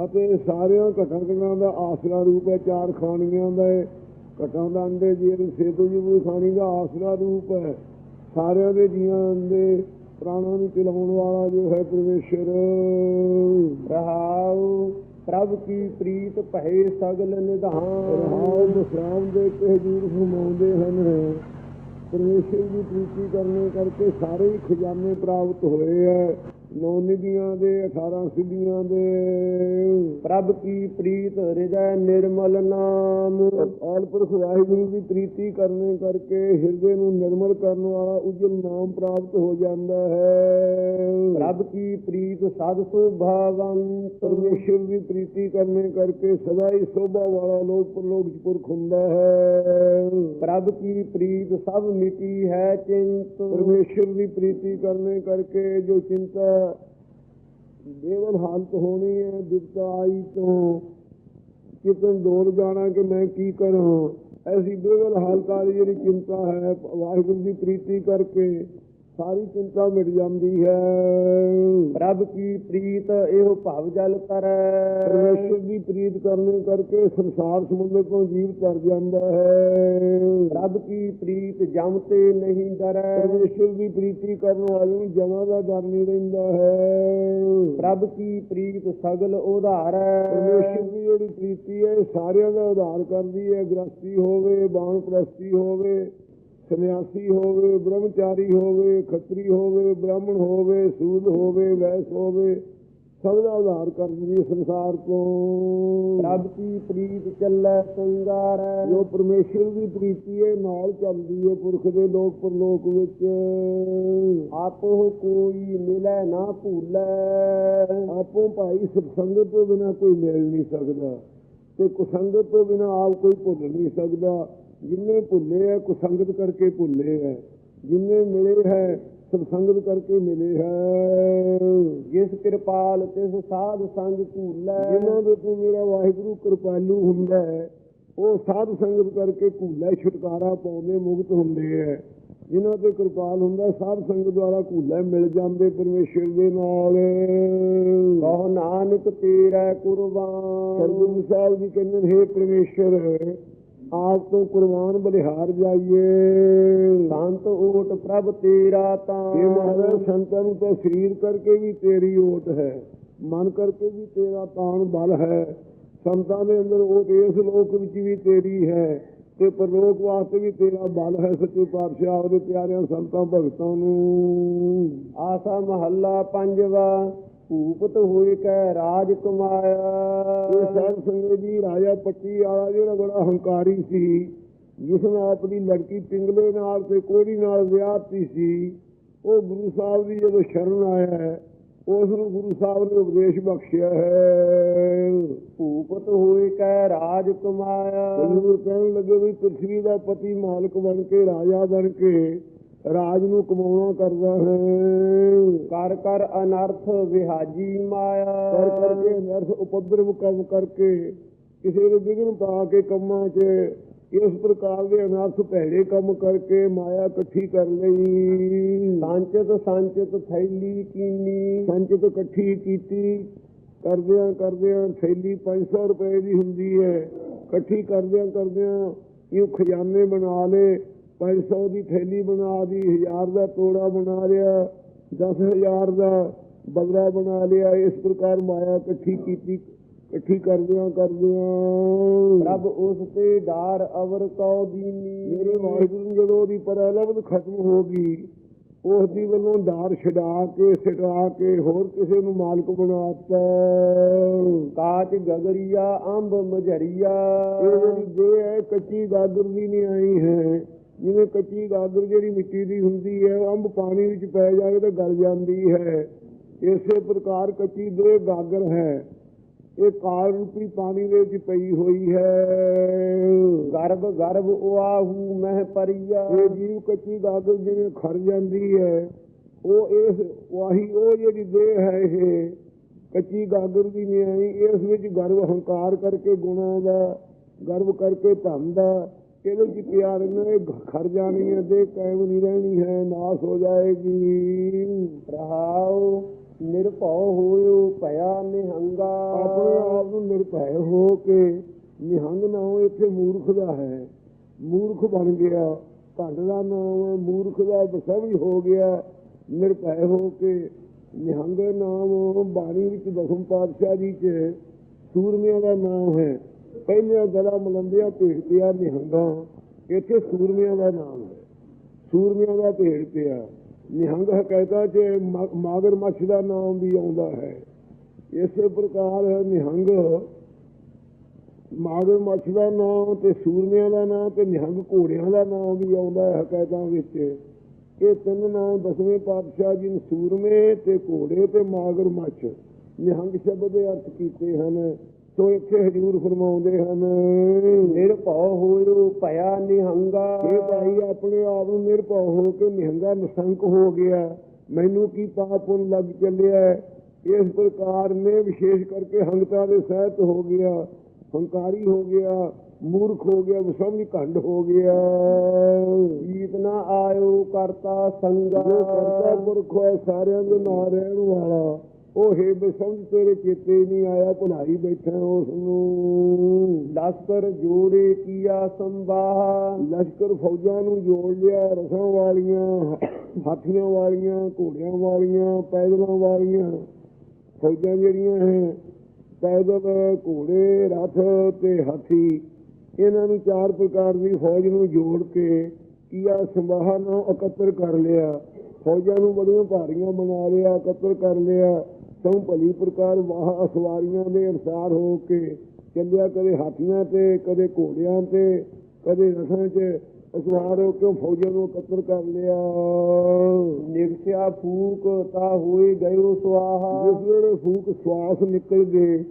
ਅਤੇ ਸਾਰਿਆਂ ਘਟਾਂ ਘਟਾਂ ਦਾ ਆਸਰਾ ਰੂਪ ਹੈ ਚਾਰ ਖਾਣੀਆਂ ਦਾ ਹੈ। ਘਟਾਂ ਦਾ ਅੰਡੇ ਜੀਵ ਸੇਤੂ ਜੀ ਖਾਣੀ ਦਾ ਆਸਰਾ ਰੂਪ ਹੈ। ਸਾਰਿਆਂ ਦੇ ਜੀਵਾਂ ਦੇ ਪ੍ਰਾਣਾਂ ਨੂੰ ਚਲਾਉਣ ਵਾਲਾ ਜੋ ਹੈ ਪਰਮੇਸ਼ਰ। ਰਹਾਉ ਪ੍ਰਭ ਕੀ ਪ੍ਰੀਤ ਭਏ ਸਗਲ ਨਿਧਾਨ। ਰਹਾਉ ਬਸਰਾਮ ਦੇ ਕੇ ਦੂਰ ਫਰਮਾਉਂਦੇ ਹਨ। ਪਰਮੇਸ਼ਰ ਦੀ ਪ੍ਰੀਤੀ ਕਰਨੇ ਕਰਕੇ ਸਾਰੇ ਹੀ ਖਜ਼ਾਨੇ ਪ੍ਰਾਪਤ ਹੋਏ ਹੈ। ਨੌ ਨਿਧੀਆਂ ਦੇ 18 ਸਿੱਧੀਆਂ ਦੇ। ਪ੍ਰਭ ਕੀ ਪ੍ਰੀਤ ਹਿਰਦੈ ਨਿਰਮਲ ਨਾਮ। ਆਲ ਪੁਰਖ ਵਾਹਿਗੁਰੂ ਦੀ ਪ੍ਰੀਤੀ ਕਰਨੇ ਕਰਕੇ ਹਿਰਦੇ ਨੂੰ ਨਿਰਮਲ ਕਰਨ ਵਾਲਾ ਉਜਲ ਨਾਮ ਪ੍ਰਾਪਤ ਹੋ ਜਾਂਦਾ ਹੈ। ਪ੍ਰਭ ਕੀ ਪ੍ਰੀਤ ਸਦ ਸੁਭਾਵੰਤ ਪਰਮੇਸ਼ਰ ਦੀ ਪ੍ਰੀਤੀ ਕਰਨੇ ਕਰਕੇ ਸਦਾ ਹੀ ਸੋਭਾ ਵਾਲਾ ਲੋਕ ਪਰਲੋਕ ਪੁਰਖ ਹੁੰਦਾ ਹੈ। ਪ੍ਰਭ ਕੀ ਪ੍ਰੀਤ ਸਭ ਮਿਟੀ ਹੈ ਚਿੰਤ। ਪਰਮੇਸ਼ਰ ਦੀ ਪ੍ਰੀਤੀ ਕਰਨੇ ਕਰਕੇ ਜੋ ਚਿੰਤਾ ਦੇਵਲ ਹਾਲਤ ਹੋਣੀ ਹੈ ਦੁਖਤਾ ਆਈ ਤੋਂ। ਕਿਤਨ ਦੌੜ ਜਾਣਾ ਕਿ ਮੈਂ ਕੀ ਕਰਾਂ? ਐਸੀ ਬੇਵਲ ਹਾਲਤ ਵਾਲੀ ਜਿਹੜੀ ਚਿੰਤਾ ਹੈ, ਵਾਹਿਗੁਰੂ ਦੀ ਪ੍ਰੀਤੀ ਕਰਕੇ ਸਾਰੀ ਚਿੰਤਾ ਮਿਟ ਜਾਂਦੀ ਹੈ। ਪ੍ਰਭ ਕੀ ਪ੍ਰੀਤ ਇਹੋ ਭਵ ਜਲ ਤਰੈ। ਪਰਮੇਸ਼ਰ ਦੀ ਪ੍ਰੀਤ ਕਰਨ ਕਰਕੇ ਸੰਸਾਰ ਸਮੁੰਦਰ ਤੋਂ ਜੀਵ ਤਰ ਜਾਂਦਾ ਹੈ। ਪ੍ਰਭ ਕੀ ਪ੍ਰੀਤ ਜਮ ਤੇ ਨਹੀਂ ਡਰੈ। ਪਰਮੇਸ਼ਰ ਦੀ ਪ੍ਰੀਤੀ ਕਰਨ ਵਾਲੇ ਨੂੰ ਜਮਾਂ ਦਾ ਡਰ ਨਹੀਂ ਰਹਿੰਦਾ ਹੈ। ਪ੍ਰਭ ਕੀ ਪ੍ਰੀਤ ਸਗਲ ਉਧਾਰੈ। ਪਰਮੇਸ਼ਰ ਦੀ ਜਿਹੜੀ ਪ੍ਰੀਤੀ ਹੈ ਇਹ ਸਾਰਿਆਂ ਦਾ ਉਧਾਰ ਕਰਦੀ ਹੈ। ਗ੍ਰਸਤੀ ਹੋਵੇ ਬਾਣ ਪ੍ਰਸਤੀ ਹੋਵੇ। ਸੰਨਿਆਸੀ ਹੋਵੇ ਬ੍ਰਹਮਚਾਰੀ ਹੋਵੇ ਖੱਤਰੀ ਹੋਵੇ ਬ੍ਰਾਹਮਣ ਹੋਵੇ ਸੂਦ ਹੋਵੇ ਵੈਸ ਹੋਵੇ ਸਭ ਦਾ ਉਧਾਰ ਕਰਦੀ ਹੈ ਸੰਸਾਰ ਤੋਂ। ਪ੍ਰਭ ਕੀ ਪ੍ਰੀਤ ਚੱਲੈ ਸੰਗਾਰੈ? ਜੋ ਪਰਮੇਸ਼ਰ ਦੀ ਪ੍ਰੀਤੀ ਹੈ ਨਾਲ ਚੱਲਦੀ ਹੈ ਪੁਰਖ ਦੇ ਲੋਕ ਪਰਲੋਕ ਵਿੱਚ। ਆਪੋ ਕੋਈ ਮਿਲੈ ਨਾ ਭੂਲੈ। ਆਪੋ ਭਾਈ ਸਤਸੰਗਤ ਤੋਂ ਬਿਨਾ ਕੋਈ ਮਿਲ ਨਹੀਂ ਸਕਦਾ ਤੇ ਕੁਸੰਗਤ ਤੋਂ ਬਿਨਾ ਆਪ ਕੋਈ ਭੁੱਲ ਨਹੀਂ ਸਕਦਾ। ਜਿੰਨੇ ਭੁੱਲੇ ਹੈ ਕੁਸੰਗਤ ਕਰਕੇ ਭੁੱਲੇ ਹੈ ਜਿੰਨੇ ਮਿਲੇ ਹੈ ਸਤਸੰਗਤ ਕਰਕੇ ਮਿਲੇ ਹੈ। ਜਿਸ ਕਿਰਪਾਲ ਤਿਸ ਸਾਧ ਸੰਗ ਭੂਲੈ। ਜਿਨ੍ਹਾਂ ਦੇ ਤੇ ਮੇਰਾ ਵਾਹਿਗੁਰੂ ਕਿਰਪਾਲੂ ਹੁੰਦਾ ਹੈ ਉਹ ਸਾਧ ਸੰਗਤ ਕਰਕੇ ਭੁੱਲਾ ਛੁਟਕਾਰਾ ਪਾਉਂਦੇ ਮੁਕਤ ਹੁੰਦੇ ਹੈ ਜਿਨ੍ਹਾਂ ਤੇ ਕਿਰਪਾਲ ਹੁੰਦਾ ਸਾਧ ਸੰਗਤ ਦੁਆਰਾ ਭੁੱਲਾ ਮਿਲ ਜਾਂਦੇ ਪਰਮੇਸ਼ਰ ਦੇ ਨਾਲ। ਕਹੋ ਨਾਨਕ ਤੇਰਾ ਕੁਰਬਾਨ। ਸਤਿਗੁਰੂ ਸਾਹਿਬ ਜੀ ਕਹਿੰਦੇ ਨੇ हे ਪਰਮੇਸ਼ਰ ਆਪ ਤੋਂ ਕੁਰਬਾਨ ਬਲਿਹਾਰ ਜਾਈਏ। ਸੰਤ ਓਟ ਪ੍ਰਭ ਤੇਰਾ ਤਾਂ। ਇਹ ਮਹਾਰਾਜ ਸੰਤਾਂ ਨੂੰ ਤਾਂ ਸਰੀਰ ਕਰਕੇ ਵੀ ਤੇਰੀ ਓਟ ਹੈ ਮਨ ਕਰਕੇ ਵੀ ਤੇਰਾ ਤਾਣ ਬਲ ਹੈ। ਸੰਤਾਂ ਦੇ ਅੰਦਰ ਓਟ ਇਸ ਲੋਕ ਵਿੱਚ ਵੀ ਤੇਰੀ ਹੈ ਤੇ ਪਰਲੋਕ ਵਾਸਤੇ ਵੀ ਤੇਰਾ ਬਲ ਹੈ ਸੱਚੇ ਪਾਤਸ਼ਾਹ ਉਹਦੇ ਪਿਆਰਿਆਂ ਸੰਤਾਂ ਭਗਤਾਂ ਨੂੰ। ਆਸਾ ਮਹੱਲਾ ਪੰਜਵਾ। ਭੂਪਤ ਹੋਏ ਕੈ ਰਾਜ ਕਮਾਇਆ। ਇਹ ਸਾਧ ਸੰਗਤ ਜੀ ਰਾਜਾ ਪੱਟੀ ਵਾਲਾ ਜਿਹੜਾ ਬੜਾ ਹੰਕਾਰੀ ਸੀ। ਜਿਸ ਨੇ ਆਪਣੀ ਲੜਕੀ ਪਿੰਗਲੇ ਨਾਲ ਤੇ ਕੋੜੀ ਨਾਲ ਵਿਆਹਤੀ ਸੀ ਉਹ ਗੁਰੂ ਸਾਹਿਬ ਦੀ ਜਦੋਂ ਸ਼ਰਨ ਆਇਆ ਹੈ ਉਸ ਨੂੰ ਗੁਰੂ ਸਾਹਿਬ ਨੇ ਉਪਦੇਸ਼ ਬਖਸ਼ਿਆ ਹੈ। ਭੂਪਤ ਹੋਏ ਕੈ ਰਾਜ ਕਮਾਇਆ। ਹਜ਼ੂਰ ਕਹਿਣ ਲੱਗੇ ਵੀ ਪ੍ਰਿਥਵੀ ਦਾ ਪਤੀ ਮਾਲਕ ਬਣ ਕੇ ਰਾਜਾ ਬਣ ਕੇ ਰਾਜ ਨੂੰ ਕਮਾਉਣਾ ਕਰਦਾ ਹੈ। ਕਰ ਕਰ ਅਨਰਥ ਵਿਹਾਜੀ ਮਾਇਆ। ਕਰ ਕਰਕੇ ਨਰਸ ਉਪਦਰਵ ਕੰਮ ਕਰਕੇ ਕਿਸੇ ਦੇ ਵਿਘਨ ਪਾ ਕੇ ਕੰਮਾਂ 'ਚ ਇਸ ਪ੍ਰਕਾਰ ਦੇ ਅਨਰਥ ਭੈੜੇ ਕੰਮ ਕਰਕੇ ਮਾਇਆ ਇਕੱਠੀ ਕਰ ਲਈ। ਸੰਚਿਤ ਸੰਚਿਤ ਥੈਲੀ ਕੀਨੀ। ਸੰਚਿਤ ਇਕੱਠੀ ਕੀਤੀ। ਕਰਦਿਆਂ ਕਰਦਿਆਂ ਥੈਲੀ 500 ਰੁਪਏ ਦੀ ਹੁੰਦੀ ਹੈ। ਇਕੱਠੀ ਕਰਦਿਆਂ ਕਰਦਿਆਂ ਇਹ ਖਜ਼ਾਨੇ ਬਣਾ ਲਏ। 500 ਦੀ ਥੈਲੀ ਬਣਾ ਦੀ 1000 ਦਾ ਤੋੜਾ ਬਣਾ ਲਿਆ। 10000 ਦਾ ਬਗੜਾ ਬਣਾ ਲਿਆ ਇਸ ਪ੍ਰਕਾਰ ਮਾਇਆ ਇਕੱਠੀ ਕੀਤੀ ਇਕੱਠੀ ਕਰਦਿਆਂ ਕਰਦਿਆਂ। ਪ੍ਰਭ ਉਸ ਤੇ ਡਾਰ ਅਵਰ ਕਉ ਦੀਨੀ। ਮੇਰੇ ਵਾਹਿਗੁਰੂ ਜਦੋਂ ਉਹਦੀ ਪਰਲਬਦ ਖਤਮ ਹੋ ਗਈ ਉਸ ਦੀ ਵੱਲੋਂ ਡਾਰ ਛਡਾ ਕੇ ਛਡਾ ਕੇ ਹੋਰ ਕਿਸੇ ਨੂੰ ਮਾਲਕ ਬਣਾਤਾ ਕਾਚ ਗਗਰੀਆ ਅੰਬ ਮਝਰੀਆ। ਇਹ ਜਿਹੜੀ ਦੇਹ ਹੈ ਕੱਚੀ ਗਾਗਰ ਦੀ ਨਹੀਂ ਆਈ ਹੈ। ਜਿਵੇਂ ਕੱਚੀ ਗਾਗਰ ਜਿਹੜੀ ਮਿੱਟੀ ਦੀ ਹੁੰਦੀ ਹੈ ਉਹ ਅੰਬ ਪਾਣੀ ਵਿੱਚ ਪੈ ਜਾਵੇ ਤਾਂ ਗਲ ਜਾਂਦੀ ਹੈ। ਇਸੇ ਪ੍ਰਕਾਰ ਕੱਚੀ ਦੇਹ ਗਾਗਰ ਹੈ। ਇਹ ਕਾਲ ਰੂਪੀ ਪਾਣੀ ਦੇ ਵਿੱਚ ਪਈ ਹੋਈ ਹੈ। ਗਰਭ ਗਰਭ ਉਆਹੂ ਮਹਿ ਪਰੀਆ। ਇਹ ਜੀਵ ਕੱਚੀ ਗਾਗਰ ਜਿਵੇਂ ਖਰ ਜਾਂਦੀ ਹੈ ਉਹ ਇਸ ਵਾਹੀ ਉਹ ਜਿਹੜੀ ਦੇਹ ਹੈ ਇਹ ਕੱਚੀ ਗਾਗਰ ਦੀ ਨਹੀਂ ਆਈ ਇਸ ਵਿੱਚ ਗਰਵ ਹੰਕਾਰ ਕਰਕੇ ਗੁਣਾਂ ਦਾ ਗਰਵ ਕਰਕੇ ਧਨ ਦਾ ਇਹਦੇ ਵਿੱਚ ਪਿਆਰ ਨੇ? ਖਰ ਜਾਣੀ ਹੈ ਦੇ ਕਾਇਮ ਨਹੀਂ ਰਹਿਣੀ ਹੈ ਨਾਸ ਹੋ ਜਾਏਗੀ। ਰਹਾਉ ਨਿਰਭਉ ਹੋਇਓ ਭਇਆ ਨਿਹੰਗਾ। ਆਪਣੇ ਆਪ ਨੂੰ ਨਿਰਭੈ ਹੋ ਕੇ ਨਿਹੰਗ ਨਾ ਹੋ ਇੱਥੇ ਮੂਰਖ ਦਾ ਹੈ। ਮੂਰਖ ਬਣ ਗਿਆ ਘੰਟ ਦਾ ਨਾਮ ਹੈ, ਮੂਰਖ ਦਾ ਸਭ ਵੀ ਹੋ ਗਿਆ। ਨਿਰਭੈ ਹੋ ਕੇ ਨਿਹੰਗ ਨਾਮ ਬਾਣੀ ਵਿੱਚ ਦਸਮ ਪਾਤਸ਼ਾਹ ਜੀ ਚ ਸੂਰਮਿਆਂ ਦਾ ਨਾਮ ਹੈ। ਪਹਿਲਿਆਂ ਗਲਾ ਮਲੰਦਿਆ ਭੇਟ ਪਿਆ ਨਿਹੰਗਾ ਇੱਥੇ ਸੂਰਮਿਆਂ ਦਾ ਨਾਮ ਹੈ। ਸੂਰਮਿਆਂ ਦਾ ਭੇੜ ਪਿਆ। ਨਿਹੰਗ ਹਕੈਤਾ ਚ ਮ- ਮਾਗਰ ਮੱਛ ਦਾ ਨਾਮ ਵੀ ਆਉਂਦਾ ਹੈ। ਇਸੇ ਪ੍ਰਕਾਰ ਨਿਹੰਗ, ਮਾਗਰ ਮੱਛ ਦਾ ਨਾਮ ਤੇ ਸੂਰਮਿਆਂ ਦਾ ਨਾਮ ਤੇ ਨਿਹੰਗ ਘੋੜਿਆਂ ਦਾ ਨਾਮ ਵੀ ਆਉਂਦਾ ਹੈ ਹਕਾਇਤਾਂ ਵਿੱਚ। ਇਹ ਤਿੰਨ ਨਾਮ ਦਸਵੇਂ ਪਾਤਸ਼ਾਹ ਜੀ ਨੇ ਸੂਰਮੇ ਤੇ ਘੋੜੇ ਤੇ ਮਾਗਰ ਮੱਛ। ਨਿਹੰਗ ਸ਼ਬਦ ਦੇ ਅਰਥ ਕੀਤੇ ਹਨ। ਸੋ ਇੱਥੇ ਹਜੂਰ ਫਰਮਾਉਂਦੇ ਹਨ। ਨਿਰਭਉ ਹੋਇਓ ਭਇਆ ਨਿਹੰਗਾ। ਇਹ ਭਾਈ ਆਪਣੇ ਆਪ ਨੂੰ ਨਿਰਭਉ ਹੋ ਕੇ ਨਿਹੰਗਾ ਨਿਸੰਕ ਹੋ ਗਿਆ ਮੈਨੂੰ ਕੀ ਪਾਪ ਪੁੰਨ ਲੱਗ ਚੱਲਿਆ। ਇਸ ਪ੍ਰਕਾਰ ਨੇ ਵਿਸ਼ੇਸ਼ ਕਰਕੇ ਹੰਗਤਾ ਦੇ ਸਹਿਤ ਹੋ ਗਿਆ ਹੰਕਾਰੀ ਹੋ ਗਿਆ ਮੂਰਖ ਹੋ ਗਿਆ ਸਮਝ ਘੰਡ ਹੋ ਗਿਆ। ਜੀਤ ਨਾ ਆਇਓ ਕਰਤਾ ਸੰਗਾ। ਕਰਤਾ ਪੁਰਖ ਹੈ ਸਾਰਿਆਂ ਦੇ ਨਾਲ ਰਹਿਣ ਵਾਲਾ। ਉਹ ਹੈ ਬਸੰਤ ਤੇਰੇ ਚੇਤੇ ਨਹੀਂ ਆਇਆ, ਭੁਲਾਈ ਬੈਠਾ ਉਸ ਨੂੰ ਲਸਕਰ ਜੋੜੇ ਕੀਆ ਸੰਭਾਹ। ਲਸ਼ਕਰ ਫੌਜਾਂ ਨੂੰ ਜੋੜ ਲਿਆ, ਰਸਾਂ ਵਾਲੀਆਂ, ਹਾਥੀਆਂ ਵਾਲੀਆਂ, ਘੋੜਿਆਂ ਵਾਲੀਆਂ, ਪੈਦਲਾਂ ਵਾਲੀਆਂ। ਫੌਜਾਂ ਜਿਹੜੀਆਂ ਹੈ, ਪੈਦਲ, ਘੋੜੇ, ਰਥ ਤੇ ਹਾਥੀ, ਇਹਨਾਂ ਨੂੰ ਚਾਰ ਪ੍ਰਕਾਰ ਦੀ ਫੌਜ ਨੂੰ ਜੋੜ ਕੇ ਕੀਆ ਸੰਭਾਹ ਨੂੰ ਇਕੱਤਰ ਕਰ ਲਿਆ। ਫੌਜਾਂ ਨੂੰ ਬੜੀਆਂ ਭਾਰੀਆਂ ਬਣਾ ਲਿਆ, ਇਕੱਤਰ ਕਰ ਲਿਆ। ਸਭ ਭਲੀ ਪ੍ਰਕਾਰ ਵਾਹ ਸਵਾਰੀਆਂ ਦੇ ਅਨਸਾਰ ਹੋ ਕੇ ਚੱਲਿਆ ਕਦੇ ਹਾਥੀਆਂ ਤੇ ਕਦੇ ਘੋੜਿਆਂ ਤੇ ਕਦੇ ਰਥਾਂ 'ਚ ਅਸਵਾਰ ਹੋ ਕੇ ਫੌਜਾਂ ਨੂੰ ਇਕੱਤਰ ਕਰ ਲਿਆ। ਨਿਰਸਿਆ ਫੂਕ ਤਾ ਹੋਏ ਗਇਓ ਸਵਾਹਾ ਜਿਸ ਵੇਲੇ ਫੂਕ ਸਵਾਸ ਨਿਕਲ ਗਏ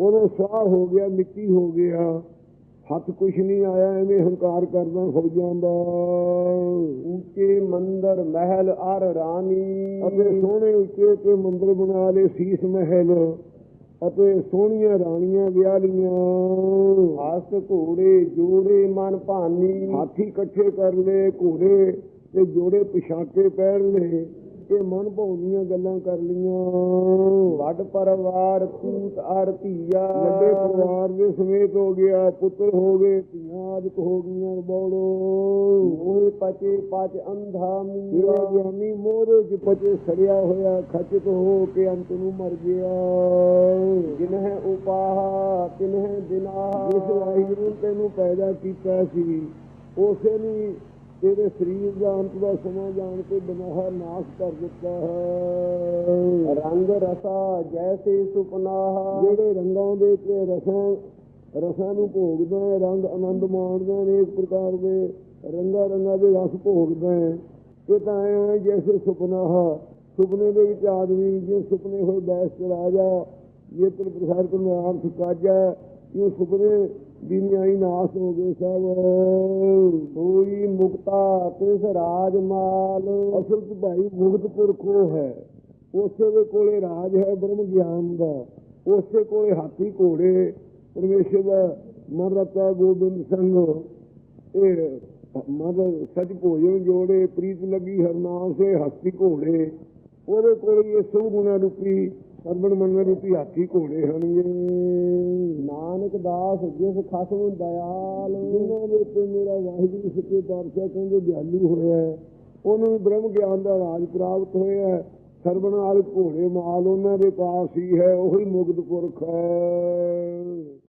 ਉਦੋਂ ਸਾਹ ਹੋ ਗਿਆ ਮਿੱਟੀ ਹੋ ਗਿਆ। ਹੱਥ ਕੁਛ ਨਹੀਂ ਆਇਆ, ਐਵੇਂ ਹੰਕਾਰ ਕਰਦਾ ਫੌਜਾਂ ਦਾ। ਉੱਚੇ ਮੰਦਰ ਮਹਿਲ ਅਰ ਰਾਣੀ। ਅਤੇ ਸੋਹਣੇ ਉੱਚੇ ਉੱਚੇ ਮੰਦਰ ਬਣਾ ਲਏ ਸੀਸ ਮਹਿਲ। ਅਤੇ ਸੋਹਣੀਆਂ ਰਾਣੀਆਂ ਵਿਆਹ ਲੀਆਂ ਹੱਥ ਘੋੜੇ, ਜੋੜੇ ਮਨ ਭਾਨੀ। ਹਾਥੀ ਇਕੱਠੇ ਕਰ ਲਏ ਘੋੜੇ ਤੇ ਜੋੜੇ ਪਿਛਾਕੇ ਪਹਿਨ ਲਏ। ਇਹ ਮਨ ਭਾਉਂਦੀਆਂ ਗੱਲਾਂ ਕਰ ਲੀਆਂ ਵੱਡ ਪਰਿਵਾਰ ਤੂਤ ਅਰ ਧੀਆ। ਵੱਡੇ ਪਰਿਵਾਰ ਦੇ ਸਮੇਤ ਹੋ ਗਿਆ ਪੁੱਤਰ ਹੋ ਗਏ ਧੀਆਂ ਆਦਿਕ ਹੋ ਗਈਆਂ ਬੋਲੋ। ਮੋਹ ਪਚੇ ਪਚ ਅੰਧਾ ਮੀਆ ਗਿਆਨੀ ਮੋਹਰੇ ਚ ਪਚੇ ਸੜਿਆ ਹੋਇਆ ਖਚਿਤ ਹੋ ਕੇ ਅੰਤ ਨੂੰ ਮਰ ਗਿਆ। ਜਿਨਹਿ ਉਪਾਹ ਤਿਨਹਿ ਦਿਨਾਹ ਜਿਸ ਵਾਹਿਗੁਰੂ ਤੈਨੂੰ ਪੈਦਾ ਕੀਤਾ ਸੀ। ਉਸੇ ਨੇ ਤੇਰੇ ਸਰੀਰ ਦਾ ਅੰਤ ਦਾ ਸਮਾਂ ਜਾਣ ਕੇ ਬਨਾਹ ਨਾਸ਼ ਕਰ ਦਿੱਤਾ ਹੈ। ਰੰਗ ਰਸਾ ਜੈਸੇ ਸੁਪਨਾਹ। ਜਿਹੜੇ ਰੰਗਾਂ ਦੇ ਤੇ ਰਸਾਂ ਰਸਾਂ ਨੂੰ ਭੋਗਦਾ ਰੰਗ ਆਨੰਦ ਮਾਣਦਾ ਨੇ ਇੱਕ ਪ੍ਰਕਾਰ ਦੇ ਰੰਗਾ ਰੰਗਾ ਦੇ ਰਸ ਭੋਗਦਾ ਇਹ ਤਾਂ ਐਂ ਜੈਸੇ ਸੁਪਨਾ ਹੈ ਸੁਪਨੇ ਦੇ ਵਿੱਚ ਆਦਮੀ ਜਿਉਂ ਸੁਪਨੇ ਹੋਏ ਬੈਸ ਚ ਰਾਜਾ ਇਹ ਤਰ ਪ੍ਰਸਾਰ ਤੋਂ ਅਰਥ ਕਾਜਾ ਇਹ ਸੁਪਨੇ ਦੀ ਨਿਆਈ ਨਾਸ ਹੋ ਗਏ ਸਭ ਹੋਈ ਮੁਕਤਾ ਤਿਸ ਰਾਜ ਮਾਲ ਅਸਲ ਚ ਭਾਈ ਮੁਕਤ ਪੁਰਖੋ ਹੈ। ਉਸੇ ਦੇ ਕੋਲੇ ਰਾਜ ਹੈ ਬ੍ਰਹਮ ਗਿਆਨ ਦਾ। ਉਸੇ ਕੋਲੇ ਹਾਥੀ ਘੋੜੇ, ਪਰਮੇਸ਼ਰ ਦਾ ਮਨ ਰਤਾ ਗੋਬਿੰਦ ਸਿੰਘ। ਇਹ ਮਦ ਸੱਚ ਭੋਜਨ ਜੋੜੇ, ਪ੍ਰੀਤ ਲੱਗੀ ਹਰਨਾਮ ਸੇ ਹਸਤੀ ਘੋੜੇ। ਉਹਦੇ ਕੋਲ ਇਹ ਸਭ ਗੁਣਾ ਰੂਪੀ ਸਰਬਣ ਮਨ ਰੂਪੀ ਹਾਥੀ ਘੋੜੇ ਹਨਗੇ ਨਾਨਕ ਦਾਸ ਜਿਸ ਖਸਮ ਦਇਆਲ ਜਿਨ੍ਹਾਂ ਦੇ ਉੱਤੇ ਮੇਰਾ ਵਾਹਿਗੁਰੂ ਸੱਚੇ ਪਾਤਸ਼ਾਹ ਕਹਿੰਦੇ ਦਿਆਲੂ ਹੋਇਆ ਹੈ ਉਹਨੂੰ ਵੀ ਬ੍ਰਹਮ ਗਿਆਨ ਦਾ ਰਾਜ ਪ੍ਰਾਪਤ ਹੋਇਆ ਸਰਬਣ ਆਲ ਘੋੜੇ ਮਾਲ ਉਹਨਾਂ ਦੇ ਪਾਸ ਹੀ ਹੈ ਉਹੀ ਮੁਗਧ ਪੁਰਖ ਹੈ।